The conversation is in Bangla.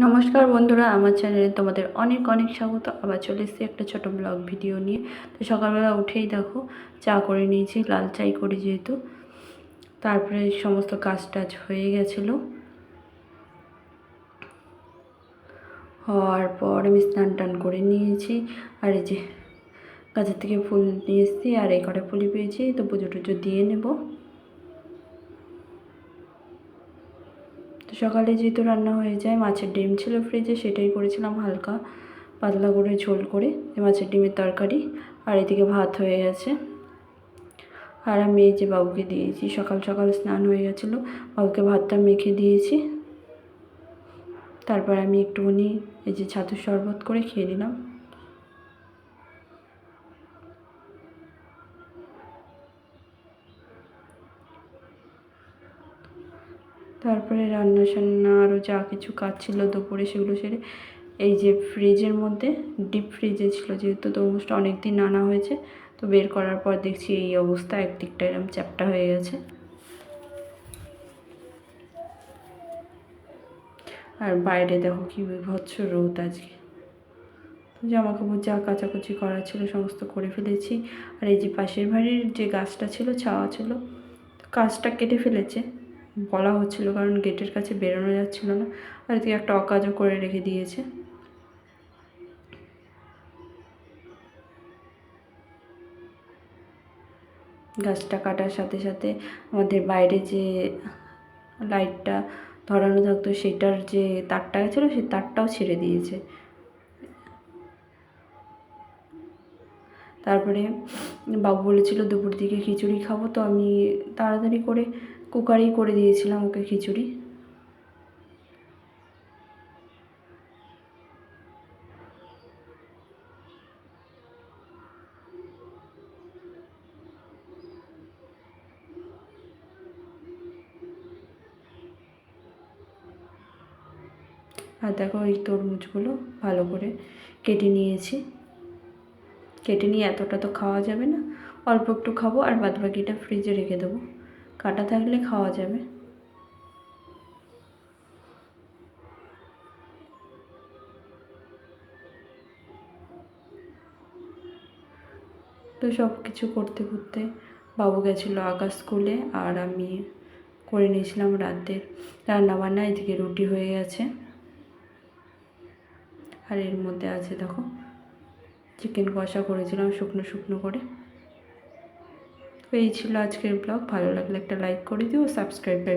নমস্কার বন্ধুরা, আমার চ্যানেলে তোমাদের অনেক অনেক স্বাগত। আবার চলে এসেছি একটা ছোট ব্লগ ভিডিও নিয়ে। তো সকালবেলা উঠেই দেখো, চা করে নিয়েছি, লাল চাই করি যেহেতু। তারপরে সমস্ত কাজ টাজ হয়ে গেছিল। হওয়ার পর আমি স্নান টান করে নিয়েছি। আর এই যে গাছের থেকে ফুল নিয়ে এসেছি, আর এই কটা ফুলই পেয়েছি, তো পুজো টুজো দিয়ে নেব। তো সকালে যেহেতু রান্না হয়ে যায়, মাছের ডিম ছিল ফ্রিজে সেটাই করেছিলাম হালকা পাতলা করে ঝোল করে মাছের ডিমের তরকারি। আর এদিকে ভাত হয়ে গেছে। আর আমি এই যে বাবুকে দিয়েছি, সকাল সকাল স্নান হয়ে গেছিল, বাবুকে ভাতটা মেখে দিয়েছি। তারপর আমি একটুখানি এই যে ছাতুর শরবত করে খেয়ে নিলাম। তারপরে রান্না সান্না আরও যা কিছু কাজ ছিল দুপুরে সেগুলো সেরে এই যে ফ্রিজের মধ্যে ডিপ ফ্রিজে ছিল যেহেতু তরমুজটা অনেক দিন আনা হয়েছে, তো বের করার পর দেখছি এই অবস্থা একদিকটা এরকম চ্যাপটা হয়ে গেছে। আর বাইরে দেখো কি বিভৎস রোদ আজকে। জামা কাপড় যা কাচাকুচি করা ছিল সমস্ত করে ফেলেছি। আর এই যে পাশের বাড়ির যে গাছটা ছিল, ছাওয়া ছিল গাছটা কেটে ফেলেছে। বলা হচ্ছিল, কারণ গেটের কাছে বেরোনো যাচ্ছিল না। আর এদিকে একটা অকাজও করে রেখে দিয়েছে। গাছটা কাটার সাথে সাথে আমাদের বাইরে যে লাইটটা ধরানো থাকতো, সেটার যে তারটা গেছিল সেই তারটাও ছেড়ে দিয়েছে। তারপরে বাবু বলেছিল, দুপুর দিকে খিচুড়ি খাব, তো আমি তাড়াতাড়ি করে কুকারেই করে দিয়েছিলাম ওকে খিচুড়ি। আর দেখো এই তরমুজগুলো ভালো করে কেটে নিয়েছি। কেটে নিয়ে এতটা তো খাওয়া যাবে না। অল্প একটু খাব আর বাদবাকিটা ফ্রিজে রেখে দেবো। কাটা থাকলে খাওয়া যাবে। তো সব কিছু করতে করতে বাবু গেছিল আকাশ স্কুলে আর আমি করে নিয়েছিলাম রাতের রান্নাবান্না, এদিকে রুটি হয়ে গেছে। আর এর মধ্যে আছে দেখো চিকেন কষা করেছিলাম শুকনো শুকনো করে। তো এই ছিল আজকের ব্লগ ভালো লাগলে একটা লাইক করে দিও সাবস্ক্রাইব